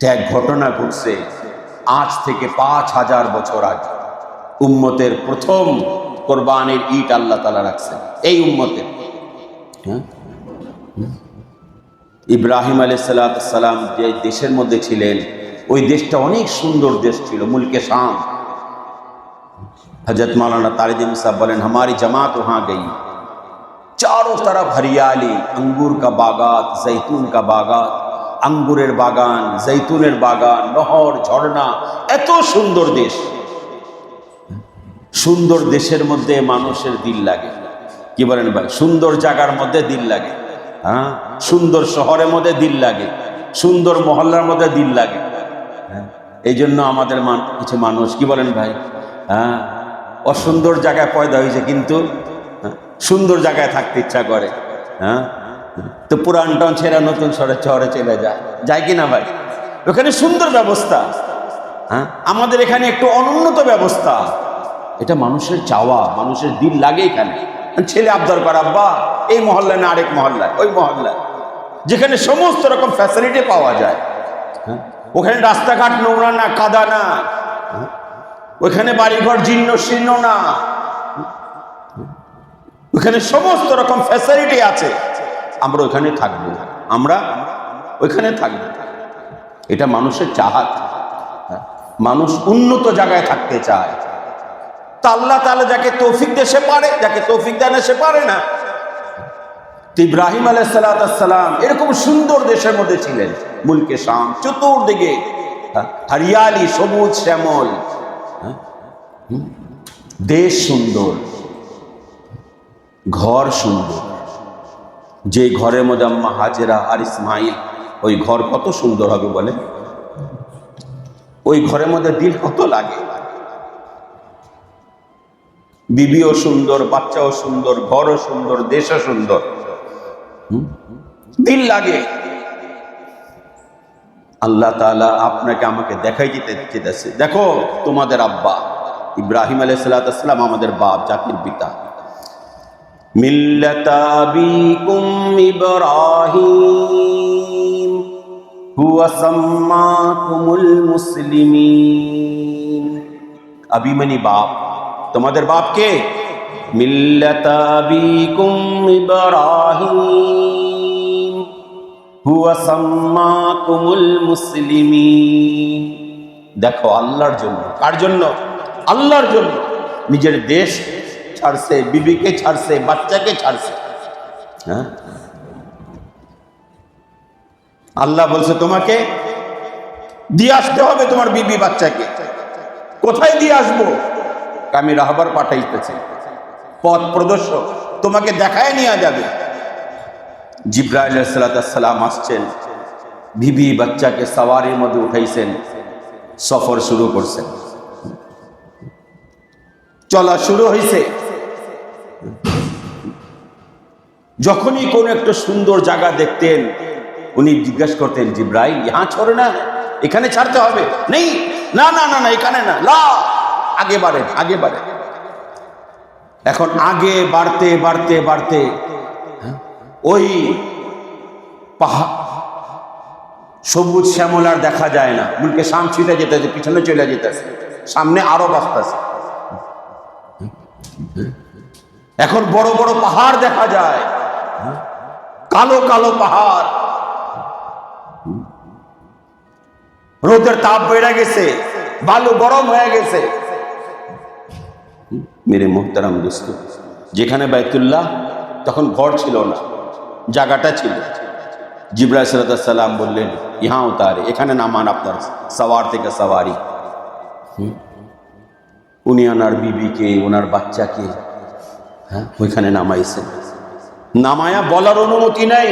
এক ঘটনা ঘটছে আজ থেকে পাঁচ হাজার বছর আগে উম্মতের প্রথম কোরবানির ইট আল্লাহ তালা রাখছেন এই উম্মতের হ্যাঁ ইব্রাহিম আলাই সালাম যে দেশের মধ্যে ছিলেন ওই দেশটা অনেক সুন্দর দেশ ছিল মুলকে শাম हजरत मौलाना तारिदिम साहब बोले हमारी जमात वहाँ गई चारों तरफ हरियाली अंगूर का बागात जैतून का बागात আঙ্গুরের বাগান জৈতুনের বাগান নহর ঝর্ণা এত সুন্দর দেশ। সুন্দর দেশের মধ্যে মানুষের দিল লাগে। কি বলেন ভাই? সুন্দর জায়গার মধ্যে দিল লাগে। হ্যাঁ? সুন্দর শহরের মধ্যে দিল লাগে। সুন্দর মহল্লার মধ্যে দিল লাগে। হ্যাঁ? এই জন্য আমাদের কিছু মানুষ কি বলেন ভাই? হ্যাঁ? অসুন্দর জায়গায় পয়দা হয়েছে কিন্তু হ্যাঁ, সুন্দর জায়গায় থাকতে ইচ্ছা করে। হ্যাঁ? তো পুরান টন ছেড়ে নতুন শহরে শহরে চলে যায়। যায় কি না ভাই? ওখানে সুন্দর ব্যবস্থা। হ্যাঁ? আমাদের এখানে একটু অনুন্নত ব্যবস্থা। এটা মানুষের চাওয়া, মানুষের দিল লাগে এখানে। ছেলে আবদার করে, আব্বা, এই মহল্লায় না, আরেক মহল্লায়, ওই মহল্লায়। যেখানে সমস্ত রকম ফ্যাসিলিটি পাওয়া যায়। হ্যাঁ? ওখানে রাস্তাঘাট নোংরা না, কাদা না। হ্যাঁ? ওখানে বাড়িঘর জীর্ণ শীর্ণ না। ওখানে সমস্ত রকম ফ্যাসিলিটি আছে। আমরা ওখানে থাকব। আমরা ওইখানে থাকব। এটা মানুষের চাহাত। হ্যাঁ? মানুষ উন্নত জায়গায় থাকতে চায়। তা আল্লাহ যাকে তৌফিক দিয়ে সে পারে যাকে তৌফিক দেয় সে পারে না। ইব্রাহিম আলাইসালাম এরকম সুন্দর দেশের মধ্যে ছিলেন। মুলকে শাম চতুর্দিকে হ্যাঁ, হরিয়ালি সবুজ শ্যামল হ্যাঁ, দেশ সুন্দর। ঘর সুন্দর। যে ঘরের মধ্যে আম্মা হাজেরা আর ইসমাইল, ওই ঘর কত সুন্দর হবে বলে ওই ঘরের মধ্যে দিল কত লাগে? বিবিও সুন্দর, বাচ্চাও সুন্দর, ঘরও সুন্দর, দেশও সুন্দর? দিল লাগে। আল্লাহ তাআলা আপনাকে আমাকে দেখাই দিতে চেতেছে দেখো তোমাদের আব্বা, ইব্রাহিম আলাইসালাম আমাদের বাপ, জাতির পিতা। ইব্রাহিম হুয়া সাম্মাকুমুল মুসলিমিন আবি মানে বাপ তোমাদের বাপ কে মিল্লাত আবিকুম ইব্রাহিম হুয়া সাম্মাকুমুল মুসলিমিন দেখো, আল্লাহর জন্য, কার জন্য? আল্লাহর জন্য। নিজের দেশ ছাড়ছে, বিবিকে ছাড়ছে, বাচ্চাকে ছাড়ছে। হ্যাঁ? আল্লাহ বলছে, তোমাকে দিয়ে আসতে হবে তোমার বিবি বাচ্চাকে। কোথায় দিয়ে আসব? আমি রাহবার পাঠাইতেছি। পথ প্রদর্শক, তোমাকে দেখায় নিয়ে যাবে। সালাম আসছেন। বিবি বাচ্চাকে সাওয়ারির মধ্যে উঠাইছেন। সফর শুরু করছেন। চলা শুরু হয়েছে যখনই কোন একটা সুন্দর জায়গা দেখতেন উনি জিজ্ঞেস করতেন জিব্রাইল ইহা ছোড়ে না এখানে ছাড়তে হবে। নেই না না না না এখানে না লা আগে বাড়ে আগে বাড়ে। এখন আগে বাড়তে বাড়তে বাড়তে হ্যাঁ, ওই পাহাড় সবুজ শ্যামল আর দেখা যায় না। মুলকে সাম ছিটে যেতেছে পিছনে চলে যেতেছে সামনে আরও বাঁচতেছে এখন বড় বড় পাহাড় দেখা যায়। কালো কালো পাহাড়। রোদের তাপ বেড়ে গেছে, বালু গরম হয়ে গেছে। মেরে মোহতারাম দোস্ত, যেখানে বাইতুল্লাহ, তখন ঘর ছিল না, জায়গাটা ছিল। জিব্রাহ সালাম বললেন ইহা উতারে এখানে নামান আপনার সওয়ার থেকে সওয়ারি? উনি ওনার বিবিকে, ওনার বাচ্চাকে হ্যাঁ? ওইখানে নামাইছেন নামায়া বলার অনুমতি নাই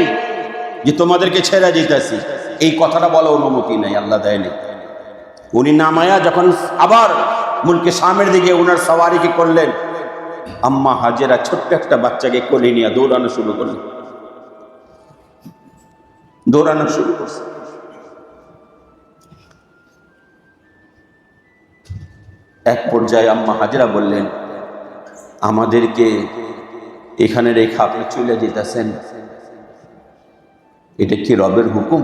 যে তোমাদেরকে ছেড়ে যেতেছি এই কথাটা বলার অনুমতি নাই, আল্লাহ দেয়নি উনি নামায়া যখন আবার মুলকে সামের দিকে ওনার সওয়ারিকে করলেন? আম্মা হাজেরা ছোট্ট একটা বাচ্চাকে কোলে নিয়ে দৌড়ানো শুরু করলেন। দৌড়ানো শুরু করছে। এক পর্যায়ে আম্মা হাজরা বললেন আমাদেরকে এখানে রেখা আপনি চলে যেতেছেন। এটা কি রবের হুকুম?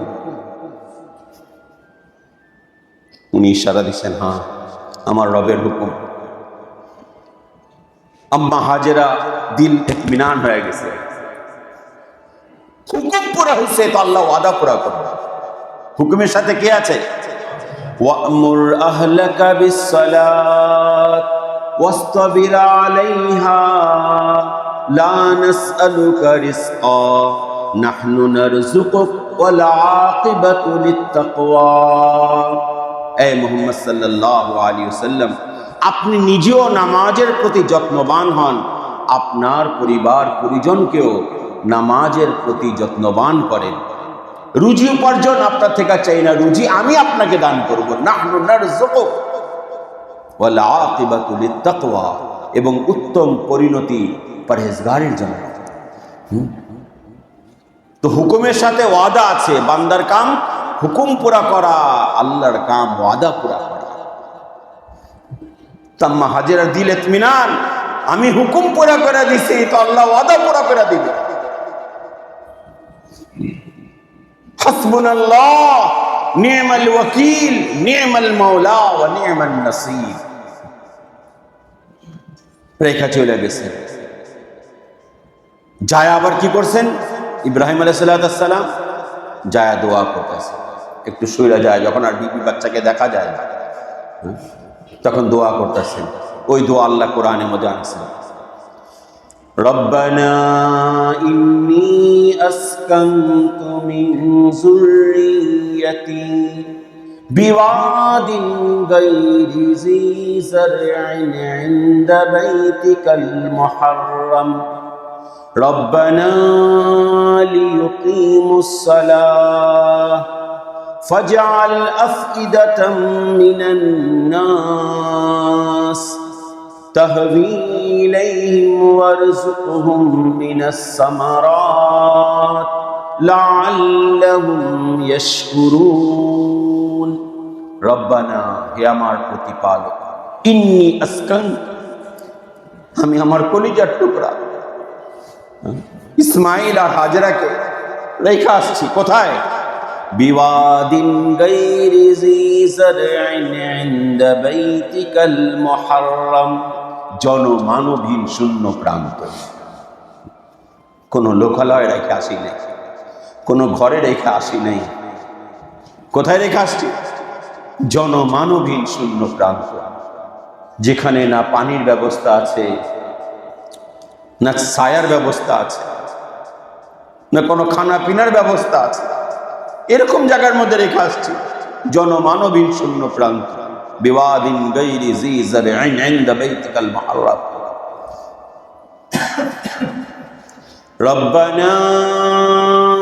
উনি ইশারা দিচ্ছেন হ্যাঁ আমার রবের হুকুম। আম্মা হাজেরা দিল ইতমিনান হয়ে গেছে। হুকুম পুরা হয়েছে তো আল্লাহ ওয়াদা পুরা করবে। হুকুমের সাথে কে আছে? ওয়ামুর আহলাকা বিসসালাত واصطبر عليها لا نسألك رزقا نحن نرزقك والعاقبة للتقوى এই মোহাম্মদ সাল্লাল্লাহু আলাইহি ওয়াসাল্লাম আপনি নিজেও নামাজের প্রতি যত্নবান হন আপনার পরিবার পরিজনকেও নামাজের প্রতি যত্নবান করেন রুজি উপার্জন আপনার থেকে চাই না রুজি আমি আপনাকে দান করব নাহনু নারযুকুক এবং উত্তম পরিণতি পরহেজগারের জন্য। তো হুকুমের সাথে ওয়াদা আছে, বান্দার কাম হুকুম পুরা করা, আল্লাহর কাম ওয়াদা পুরা করা। তাম্মা হাজিরা দিল এতমিনান আমি হুকুম পুরা করে দিছি, তো আল্লাহ ওয়াদা পুরা করে দিবে। হাসবুনাল্লাহ নি'মাল ওয়াকিল নি'মাল মাওলা, ওয়া নি'মান নাসির। রেখা চলে গেছে যায় আবার কি করছেন ইব্রাহিম আলাইসাল্লাম জায়া দোয়া করতেছে একটু শুয়ে যায় যখন আর বিবি বাচ্চাকে দেখা যায় না হ্যাঁ? তখন দোয়া করতেছেন ওই দোয়া আল্লাহ কোরআনের মধ্যে আনছেন ربنا إني أسكنت من ذريتي بواد غير ذي زرع عند بيتك المحرم. ربنا ليقيموا الصلاة فاجعل أفئدة من الناس تهوي إليهم وارزقهم من الثمرات لعلهم يشكرون. ربنا হে আমার প্রতিপালক ইন্নি আসকান আমি আমার কলিজার টুকরা ইসমাইল আর হাজরাকে রেখা আসছি কোথায় বিওয়াদিন গাইরি জি জারইন ইনদা বাইতিকাল মুহাররম জনমানবহীন শূন্য প্রান্ত কোনো লোকালয় রেখে আসি নাই কোনো ঘরে রেখে আসি নাই কোথায় রেখে আসছি জনমানবহীন শূন্য প্রান্ত যেখানে না পানির ব্যবস্থা আছে না ছায়ার ব্যবস্থা আছে না কোনো খানা পিনার ব্যবস্থা আছে এরকম জায়গার মধ্যে রেখে আসছি জনমানবীন শূন্য প্রান্ত বিবাদিন গৈরি জি জারইন ইনদা বাইতিকাল মুহাররম ربنا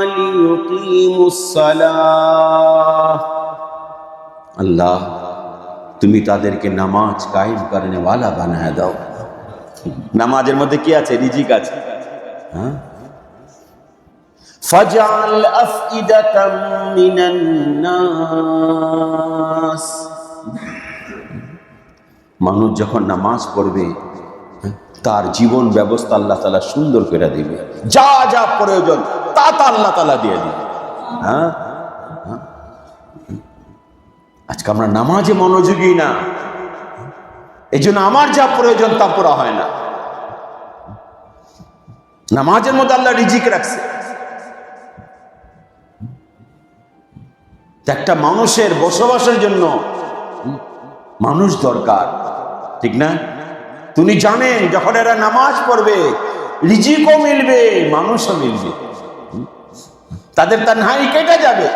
ليقيموا الصلاة আল্লাহ তুমি তাদেরকে নামাজ কায়েম করনে ওয়ালা বানায় দাও নামাজের মধ্যে কি আছে রিজিক আছে হ্যাঁ فاجعل أفئدة من الناس মানুষ যখন নামাজ পড়বে হ্যাঁ, তার জীবন ব্যবস্থা আল্লাহ তালা সুন্দর করে দিবে যা যা প্রয়োজন তা তা আল্লাহ তালা দিয়ে দিবে হ্যাঁ হ্যাঁ? আজকে আমরা নামাজে মনোযোগী না। এই জন্য আমার যা প্রয়োজন তা পুরা হয় না। নামাজের মধ্যে আল্লাহ রিজিক রাখছে। একটা মানুষের বসবাসের জন্য মানুষ দরকার, ঠিক না? তুমি জানেন, যখন এরা নামাজ পড়বে, রিজিকও মিলবে, মানুষও মিলবে। তাদের তানহাই কেটে যাবে।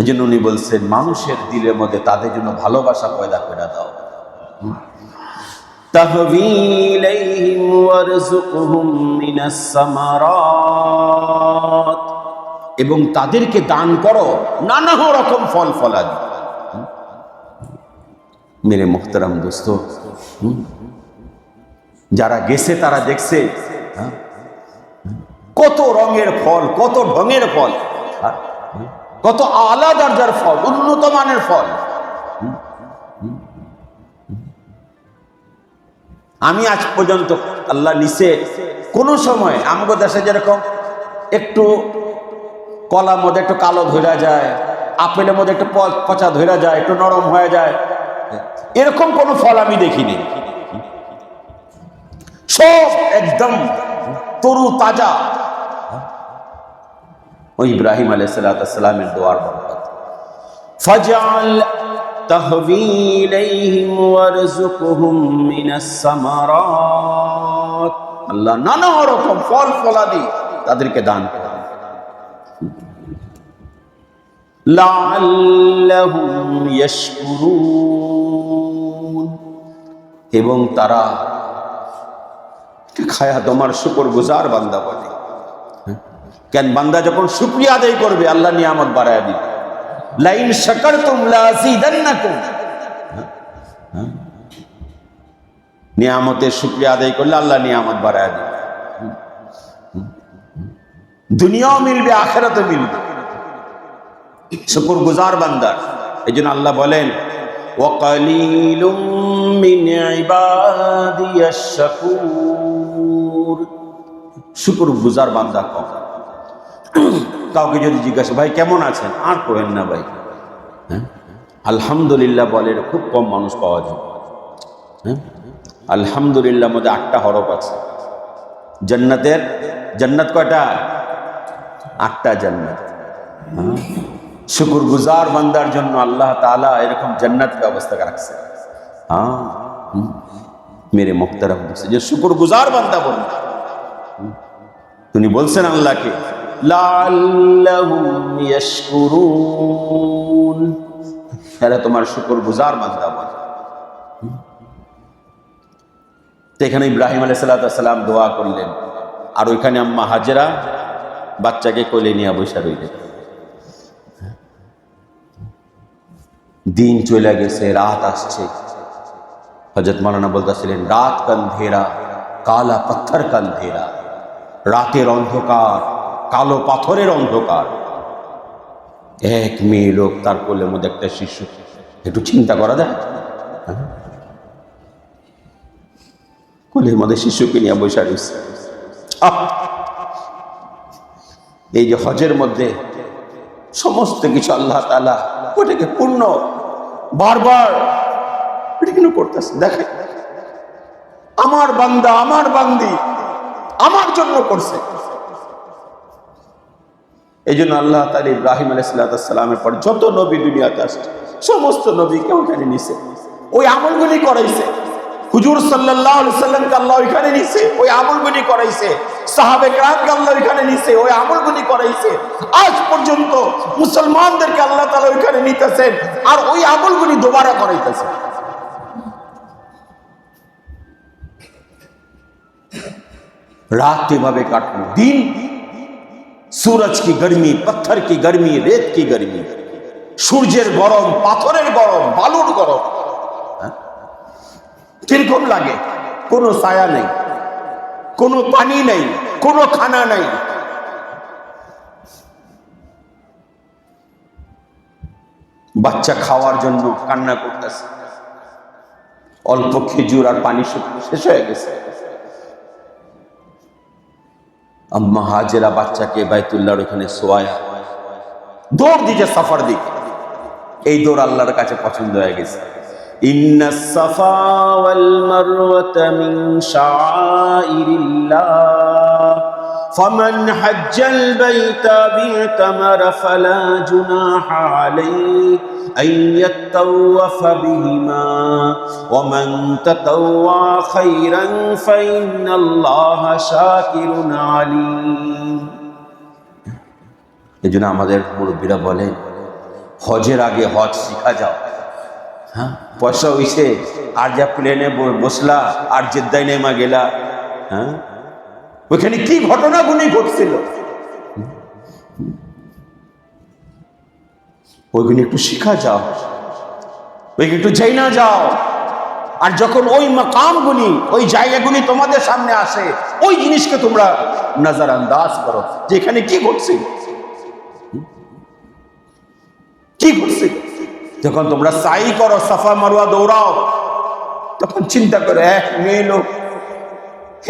এই জন্য উনি বলছেন মানুষের দিলের মধ্যে তাদের জন্য ভালোবাসা পয়দা করে দাও تهوي إليهم وارزقهم من الثمرات এবং তাদেরকে দান করো নানা রকম ফল ফলাদি মেরে মোহতারাম দোস্ত হুম? যারা গেছে তারা দেখছে হ্যাঁ? কত রঙের ফল কত ঢঙের ফল হ্যাঁ? কত আলা দরজার ফল, উন্নত মানের ফল। আমি আজ পর্যন্ত আল্লাহ নিচে কোন সময় আমাদের দেশে যেরকম একটু কলার মধ্যে একটু কালো ধরা যায়, আপেলের মধ্যে একটু পচা ধরা যায়, একটু নরম হয়ে যায়, এরকম কোনো ফল আমি দেখিনি। সব একদম তরু, তাজা। ওই ইব্রাহিম আলাইসালামের দোয়ার বরকত। তাহবি ইলাইহিম ওয়ারযুকহুম মিনাস সামারাত। আল্লাহ নানা রকম ফল ফলাদি তাদেরকে দান করে লাআল্লাহুম ইয়াশকুরুন। এবং তারা খায়া তোমার শুকর গুজার বান্দা বলে কেন বান্দা যখন শুক্রিয়া আদায় করবে, আল্লাহ নিয়ামত বাড়ায় দিবে। লাইন সাকার তুমলা হ্যাঁ? নিয়ামতের শুক্রিয়া আদায় করলে আল্লাহ নিয়ামত বাড়ায় দিবে। দুনিয়াও মিলবে আখেরাতে মিলবে। শুকুর গুজার বান্দার এই জন্য আল্লাহ বলেন শুকুর। গুজার বান্দা কম। কাউকে যদি জিজ্ঞাসা, ভাই, কেমন আছেন? আর করেন না ভাই। হ্যাঁ? আলহামদুলিল্লাহ বলের খুব কম মানুষ পাওয়া যায়। হ্যাঁ? আলহামদুলিল্লাহ মধ্যে আটটা হরফ আছে। জান্নাতের, জান্নাত কয়টা? আটটা জান্নাত। হ্যাঁ? শুকুর গুজার বান্দার জন্য আল্লাহ তালা এরকম জান্নাত ব্যবস্থা রাখছে। হ্যাঁ? মেরে মুখতারাম বলছে যে শুকুর গুজার বান্দা বলুন। তিনি বলছেন আল্লাহকে এরা তোমার শুকর গুজার বলে এখানে ইব্রাহিম আলাইসাল্লাম দোয়া করলেন। আর ওইখানে আম্মা হাজেরা বাচ্চাকে কোলে নিয়ে বসে রইলেন। দিন চলে গেছে, রাত আসছে। হজরত মৌলানা বলতেছিলেন, রাত কান্ধেরা কালা পাথর কান্ধেরা রাতের অন্ধকার কালো পাথরের অন্ধকার। এক মেয়ে লোক তার কোলের মধ্যে একটা শিশু। একটু চিন্তা করা যায় হ্যাঁ? কোলের মধ্যে শিশুকে নিয়ে রয়েছে। এই যে হজের মধ্যে সমস্ত কিছু আল্লাহ তালা ওটাকে পূর্ণ, বারবার কেন করতেছে? দেখে। আমার বান্দা, আমার বান্দি, আমার জন্য করছে। এই জন্য আল্লাহ তালী ইব্রাহিম আলাইসালামের পর যত নবী দুনিয়াতে আসছে, সমস্ত নবীকে ওইখানে নিছে। ওই আমলগুলি করাইছে। হুজুর সাল্লাহ সাল্লামকে আল্লাহ ওইখানে নিছে, ওই আমলগুলি করাইছে। रात এভাবে কাটলো দিন सूरज की गर्मी पत्थर की गर्मी रेत की गर्मी সূর্যের গরম পাথরের গরম বালুর গরম হ্যাঁ? কিরকম লাগে কোনো ছায়া নেই কোনো পানি নেই কোনো খানা নেই বাচ্চা খাওয়ার জন্য কান্না করতেছে অল্প খেজুর আর পানি শুকিয়ে শেষ হয়ে গেছে আম্মা হাজেরা বাচ্চাকে বাইতুল্লাহর ওখানে সোয়ায়া দৌড় দিছে সাফার দিক। এই দৌড় আল্লাহর কাছে পছন্দ হয়ে গেছে। ইন্না সাফা ওয়াল মারওয়াতা মিন শাআইরিল্লাহ। فمن حج البيت باعتمر فلا جناح عليه أن يتطوف بهما ومن تطوع خيرا فإن الله شاكر عليم এই জন্য আমাদের মুরব্বীরা বলে হজের আগে হজ শিখা যাও হ্যাঁ পয়সা হইছে আর যা প্লেনে ব- বসলা আর জেদ্দায় নেমা গেলা হ্যাঁ ওইখানে কি ঘটনাগুলি ঘটছিল? ওইগুলি একটু শিখা যাও। ওইখানে একটু যাই না যাও। আর যখন ওই মাকামগুলি, ওই জায়গাগুলি তোমাদের সামনে আসে, ওই জিনিসকে তোমরা নজর আন্দাজ করো। যে এখানে কি ঘটছে? কি ঘটছে? যখন তোমরা সাই করো, সাফা মারুয়া দৌড়াও, তখন চিন্তা করো, এক মেয়ে লোক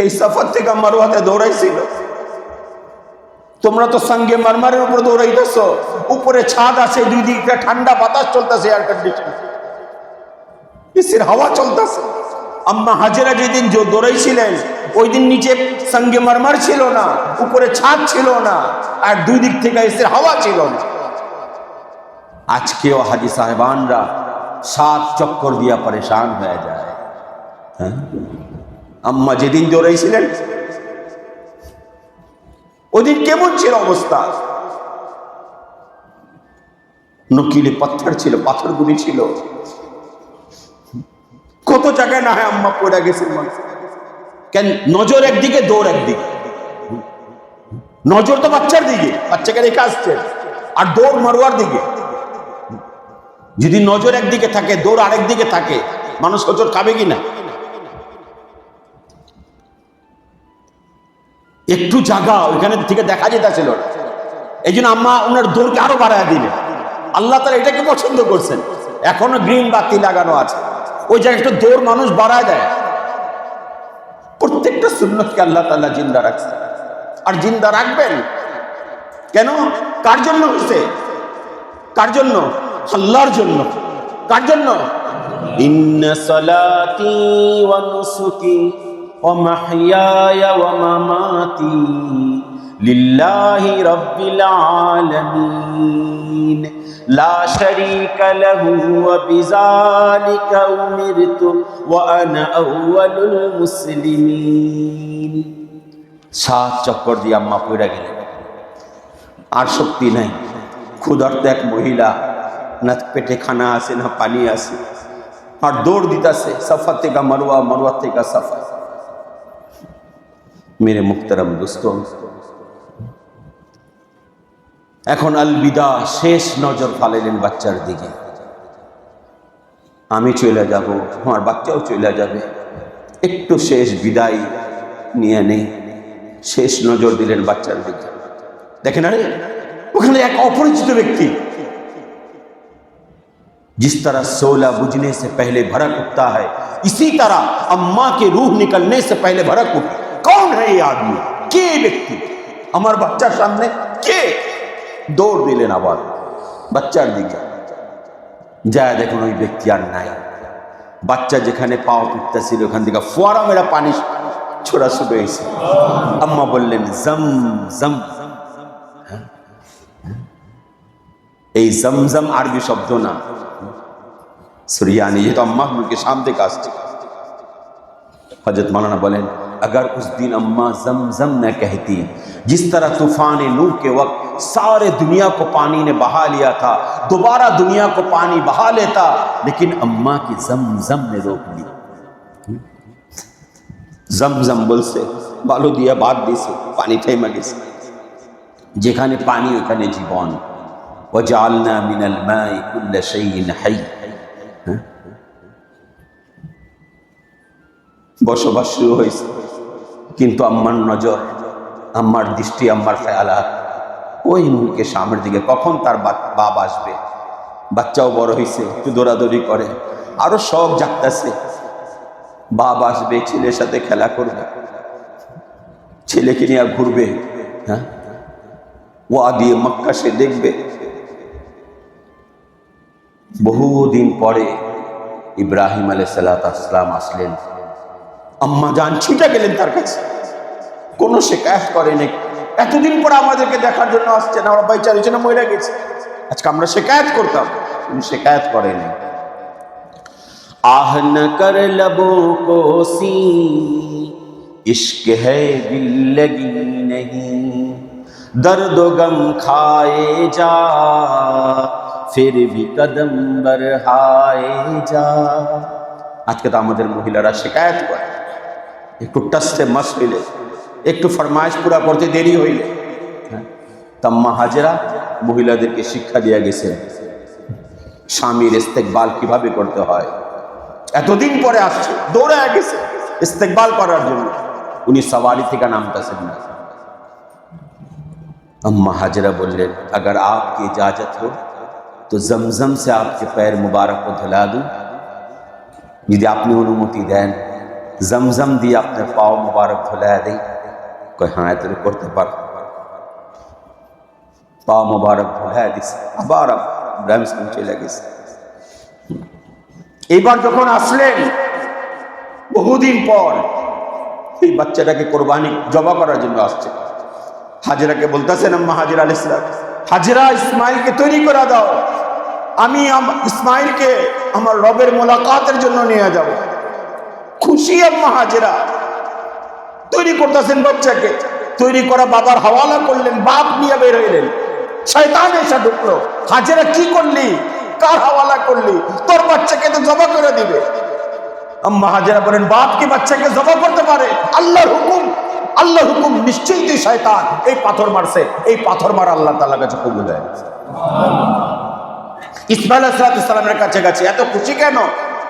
এই সফর থেকে মারুয়াতে দৌড়াইছিল। তোমরা তো সঙ্গে মারমারের উপর দৌড়াইতেছ, উপরে ছাদ আছে, দুই দিকটা ঠান্ডা বাতাস চলতেছে এয়ার কন্ডিশন এসির হাওয়া চলতেছে। আম্মা হাজেরা যেদিন দৌড়াইছিলেন ওই দিন নিচে সঙ্গে মারমার ছিল না, উপরে ছাদ ছিল না, আর দুই দিক থেকে এসির হাওয়া ছিল না। আজকেও হাজি সাহেবানরা সাত চক্কর দিয়া পরেশান হয়ে যায়। হ্যাঁ? আম্মা যেদিন দৌড়াইছিলেন ওদিন কেমন ছিল অবস্থা? নকিলে পাথর ছিল, পাথরগুলি ছিল। কত জায়গায় না হয় আম্মা পড়ে মানুষ। কেন? নজর একদিকে, দৌড় একদিকে। নজর তো বাচ্চার দিকে, বাচ্চাকে রেখে আসছে। আর দৌড় মারোয়ার দিকে। যদি নজর একদিকে থাকে, দৌড় আরেক দিকে থাকে, মানুষ হজর খাবে কি একটু জায়গা ওইখানে থেকে দেখা যেতেছিল। না এই জন্য আম্মা ওনার দৌড়কে আরও বাড়ায় দিলেন। আল্লাহ তারা এটাকে পছন্দ করছেন। এখনও গ্রিন বাতি লাগানো আছে। ওই জায়গায় একটু দৌড় মানুষ বাড়ায় দেয়। প্রত্যেকটা সুন্নতকে আল্লাহ তাল্লাহ জিন্দা রাখছে আর জিন্দা রাখবেন? কেন? কার জন্য হয়েছে? কার জন্য? আল্লাহর জন্য। কার জন্য? ইন্না সালাতি ওয়া নুসুকি লা শারীকা লাহু ওয়া বিযালিকা উমিরতু ওয়া আনা আউয়ালুল মুসলিমিন। সাত চক্কর দিয়ে আম্মা পড়ে গেলেন। আর শক্তি নাই। ক্ষুধার্ত এক মহিলা, না পেটে খানা আছে, না পানি আছে। আর দৌড় দিতেছে, সফা থেকে মারুয়া মারুয়া থেকে সফা। মেরে মুখতারাম দোস্ত এখন আলবিদা শেষ নজর ফালাইলেন বাচ্চার দিকে আমি চলে যাব আমার বাচ্চাও চলে যাবে একটু শেষ বিদায় নিয়ে নেই শেষ নজর দিলেন বাচ্চার দিকে দেখেন আরে ওখানে এক অপরিচিত ব্যক্তি जिस तरह सोला बुझने से पहले भड़क उठता है इसी तरह अम्मा के रूह निकलने से पहले भड़क उठ কে ব্যক্তি? আমার বাচ্চার সামনে কে? দৌড় দিলেন আবার বাচ্চার দিকে। যা দেখুন ওই ব্যক্তি আর নাই। বাচ্চা যেখানে পাওয়া ছিল ওখান থেকে ফোয়ারা মেরা পানি ছোড়া শুরু হয়েছে। আম্মা বললেন, জম জম। হ্যাঁ? হ্যাঁ? এই জমজম আরবি শব্দ না। সুরিয়ানি যেহেতু আম্মা সামনে কাজ হজরত মালানা বলেন अगर उस दिन अम्मा जमजम न कहती जिस तरह तूफ़ान लू के वक्त सारे दुनिया को पानी ने बहा लिया था, दोबारा दुनिया को पानी बहा लेता, लेकिन अम्मा की जमजम ने रोक ली। जमजम बोल से, बालो दिया बात दी से, पानी थे मगे से। যেখানে পানি ওখানে জীবন ও জালনা মিনাল মাই কুল্লা শাইইন কিন্তু আম্মার নজর, আম্মার দৃষ্টি, আম্মার খেয়ালাত, ওই মুখে সামনের দিকে কখন তার বাপ আসবে? বাচ্চাও বড় হয়েছে একটু দৌড়াদৌড়ি করে, আরও শখ জাগতেছে। বাপ আসবে, ছেলের সাথে খেলা করবে, ছেলেকে নিয়ে আর ঘুরবে হ্যাঁ? ওয়া দিয়ে মক্কা সে দেখবে। বহুদিন পরে ইব্রাহিম আলাই সালাতাম আসলেন। আম্মা যান ছুটে গেলেন তার কাছে। কোনো শেখায়াত করেনি। এতদিন পরে আমাদেরকে দেখার জন্য আসছে না আমরা ভাই হয়েছে না মহিলা গেছে। আজকে আমরা শেখায়ত করতাম উনি শেখায়ত করেনি। আহ نہ کر لبوں کو سی عشق ہے دلگی نہیں درد و আজকে তো আমাদের মহিলারা শিকায়ত করে। একটু টাস্টে মাস হইলে একটু ফরমাইশ পুরা করতে দেরি হইলে হ্যাঁ, তাম্মা হাজেরা মহিলাদেরকে শিক্ষা দিয়ে গেছেন স্বামীর ইস্তেকবাল কিভাবে করতে হয় এতদিন পরে আসছে দৌড়ে গেছে ইস্তেকবাল করার জন্য উনি সওয়ারি থেকে নামতেছেন না अम्मा हाजरा बोलें अगर आपकी इजाज़त हो तो जमजम से आपके पैर मुबारक को धुला दूं যদি আপনি অনুমতি দেন জমজম দিয়ে আপনার পাও মুবারক ধুলায় দেই। কই হ্যাঁ এত করতে পার। পা মোবারক ভুলাই দিছে। আবার ইব্রাহিম ইসলাম চলে গেছে। এইবার যখন আসলেন, বহুদিন পর এই বাচ্চাটাকে কোরবানি জবা করার জন্য আসছে। হাজিরাকে বলতেছেন, আম্মা হাজিরা আল ইসলাম হাজিরা ইসমাইলকে তৈরি করে দাও। আম- ইসমাইলকে আমার রবের মোলাকাতের জন্য নিয়ে যাব। খুশি আম্মা হাজিরা তৈরি করতেছেন বাচ্চাকে। তৈরি করা বাবার হাওয়ালা করলেন, বাপ নিয়ে বের হইলেন। শয়তান এসে ঢুকলো। হাজিরা কি করলি? কার হাওয়ালা করলি? তোর বাচ্চাকে তো জবা করে দিবে। আম্মা হাজিরা বলেন, বাপ কি বাচ্চাকে জবা করতে পারে? আল্লাহর হুকুম। আল্লাহর হুকুম নিশ্চয়ই তুই শয়তান। এই পাথর মারছে। এই পাথর মার আল্লাহ তালা কাছে কবুল হয়ে। গেছে ইসমাইল ইসলামের কাছে গেছে এত খুশি কেন?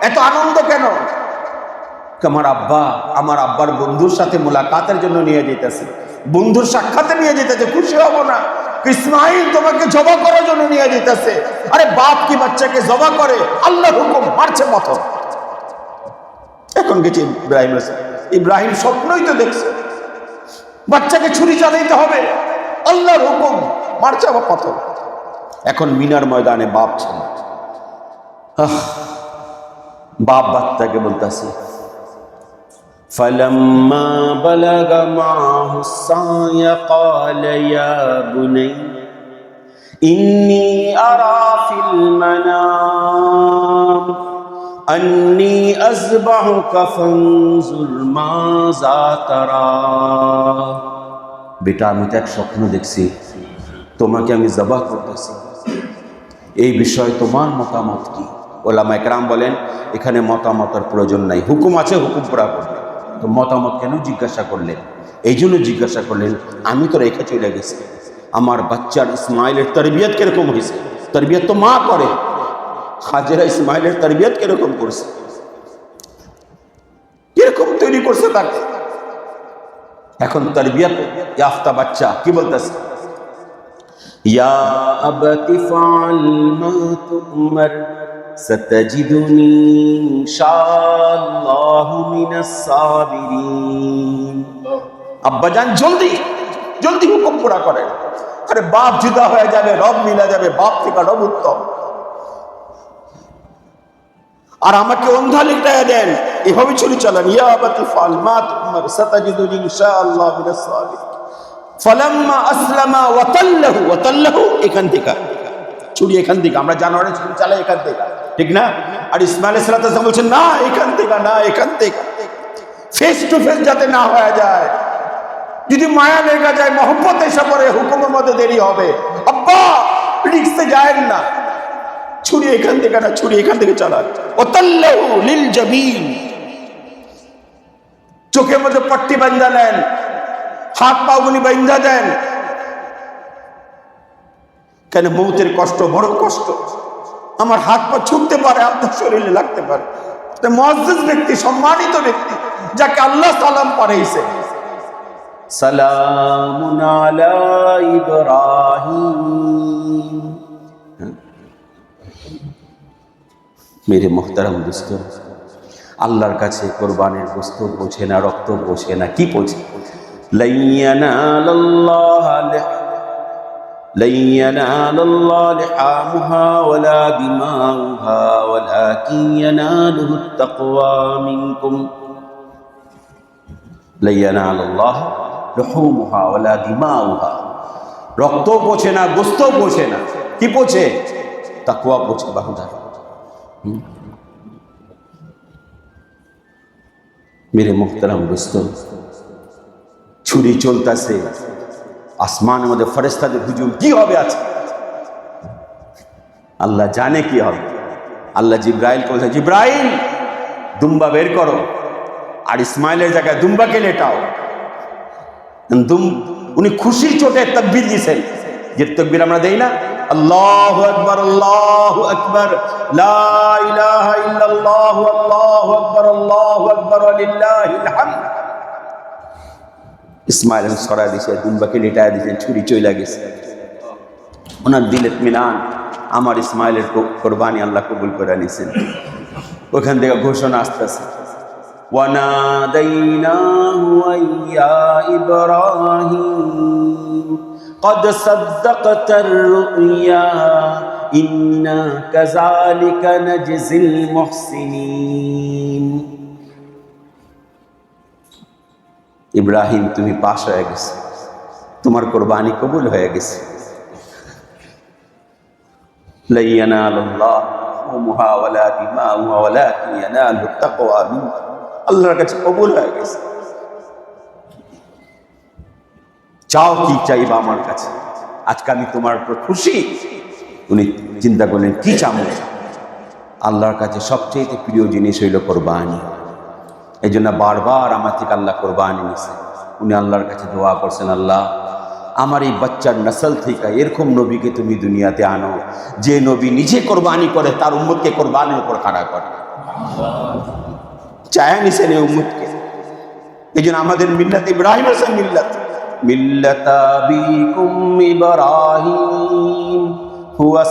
এত আনন্দ কেন? আমার আব্বা, আমার আব্বার বন্ধুর সাথে মোলাকাতের জন্য নিয়ে যেতেছে। বন্ধুর সাক্ষাতে নিয়ে যেতেছে, খুশি হব না। ইসমাইল তোমাকে জবা করার জন্য নিয়ে যেতেছে। আরে বাপ কি বাচ্চাকে জবা করে? আল্লাহ হুকুম মারছে পথর এখন গেছে ইব্রাহিম ইব্রাহিম স্বপ্নই তো দেখছে। বাচ্চাকে ছুরি চালাইতে হবে। আল্লাহর হুকুম মারছে আবার পথর এখন মিনার ময়দানে বাপ ছিল। বাপ বাচ্চাকে বলতেছে فلما بلغ معه السعي قال يا بني إني أرى في المنام أني أذبحك فانظر ماذا ترى বেটা আমি তো এক স্বপ্ন দেখছি তোমাকে আমি জবাহ করতেছি এই বিষয়ে তোমার মতামত কি ওলামা একরাম বলেন এখানে মতামতের প্রয়োজন নাই হুকুম আছে হুকুম পুরা করবে মতামত কেন জিজ্ঞাসা করলেন? এই জন্য জিজ্ঞাসা করলেন, আমি তো রেখে চলে গেছি। আমার বাচ্চার ইসমাইলের তরবিয়ত কীরকম হয়েছে? তরবিয়ত তো মা করে। হাজেরা ইসমাইলের তরবিয়ত কীরকম করছে? কীরকম তৈরি করছে তাকে? এখন তরবিয়ত ইয়াফতা বাচ্চা, কি বলতেছে? ইয়া আবতি ফাল মা তুমর ستجدني إن شاء الله من الصابرين আব্বা যান জলদি জলদি হুকুম পুরা করেন আরে বাপ জুদা হয়ে যাবে রব মিলা যাবে বাপ থেকে রব উত্তম আর আমাকে অন্ধা লিখটাই দেন এভাবে চলে চালান ইয়া আবাতি ফাল মা তুমার সাতাজিদুনি ইনশাআল্লাহ মিনাস সাবিরিন ফালাম্মা আসলামা ওয়াতাল্লাহু ওয়াতাল্লাহু এখান থেকে ছুরি এখান থেকে আমরা জানোয়ারে ছুরি চালাই এখান থেকে ঠিক না? আর ইসমাইল সালাম বলছেন না, এখান থেকে না, এখান থেকে। ফেস টু ফেস যাতে না হয়ে যায়। যদি মায়া লেগে যায়, মহব্বত এসে পড়ে, হুকুমের মধ্যে দেরি হবে। আব্বা রিক্সে যায় না। ছুরি এখান থেকে না, ছুরি এখান থেকে চালান। চোখের মধ্যে পট্টি বান্ধা নেন। হাত পাগুনি বান্ধা দেন। কেন মৌতের কষ্ট? বড় কষ্ট। আমার হাত পা ছুটতে পারে, আপনার শরীরে লাগতে পারে। মজুদ ব্যক্তি, সম্মানিত ব্যক্তি, যাকে আল্লাহ সালাম পাঠাইছে। ইব্রাহিম। মেরে মোহতারাম দোস্ত, আল্লাহর কাছে কোরবানের গোস্ত বোঝে না, রক্ত বোঝে না, কি বোঝে লাইয়ানালাল্লাহ لن ينال الله لحامها ولا دماؤها ولكن يناله التقوى منكم لن ينال الله لحومها ولا دماؤها রক্ত পোছে না গোস্ত পোছে না কি পোছে তাকুয়া পোছে বাহুদার মেরে মুখতারাম দোস্ত ছুরি চলতেছে আসমানের মধ্যে ফরেস্তাদের হুজুম কি হবে আছে আল্লাহ জানে কি হবে। আল্লাহ জিব্রাইল বলছে জিব্রাইল, দুম্বা বের করো। আর ইসমাইলের জায়গায় দুম্বাকে লেটাও। উনি খুশির চোটে তকবির দিয়েছেন। যে তকবির আমরা দেই না? আল্লাহু আকবার আল্লাহু আকবার, লা ইলাহা ইল্লাল্লাহু, আল্লাহু আকবার আল্লাহু আকবার হামদ। ইসমাইল সরাই দিছে দুম্বাকে লেটায় দিয়েছেন ছুরি চইলা গেছে ওনার দিল মিলান আমার ইসমাইলের কো- কোরবানি আল্লাহ কবুল করে নিছেন ওখান থেকে ঘোষণা আসতেছে وناديناه أن يا إبراهيم قد صدقت الرؤيا إنا كذلك نجزي المحسنين ইব্রাহিম, তুমি পাশ হয়ে গেছো। তোমার কোরবানি কবুল হয়ে গেছে। আল্লাহর কাছে কবুল হয়ে গেছে। চাও কি চাইবা আমার কাছে? আজকে আমি তোমার উপর খুশি। উনি চিন্তা করলেন, কি চাম আল্লাহর কাছে সবচেয়ে প্রিয় জিনিস হইল কোরবানি। এই জন্য বারবার আমার থেকে আল্লাহ কোরবানি নিছে উনি আল্লাহর কাছে দোয়া করছেন, আল্লাহ, আমার এই বাচ্চার নসল থেকে এরকম নবীকে তুমি দুনিয়াতে আনো, যে নবী নিজে কোরবানি করে, তার উম্মতকে কোরবানির উপর খাড়া করে। চায় নিছেন এই উম্মতকে। এই জন্য আমাদের মিল্লাত ইব্রাহিম হাসান মিল্লাত। হুয়া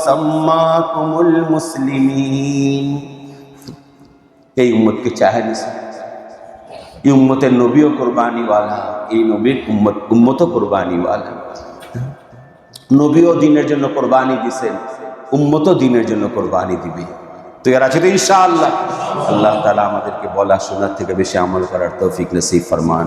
এই উম্মতকে চায় নিছে এই উম্মতের নবীও কোরবানিওয়ালা, এই নবীর উম্মত, উম্মতও কোরবানিওয়ালা। নবীও দিনের জন্য কোরবানি দিছেন, উম্মতও দিনের জন্য কোরবানি দিবে। তো এর আছে তো ইনশাআল্লাহ। আল্লাহ তালা আমাদেরকে বলা, শোনার থেকে বেশি আমল করার তৌফিক নসিব ফরমান।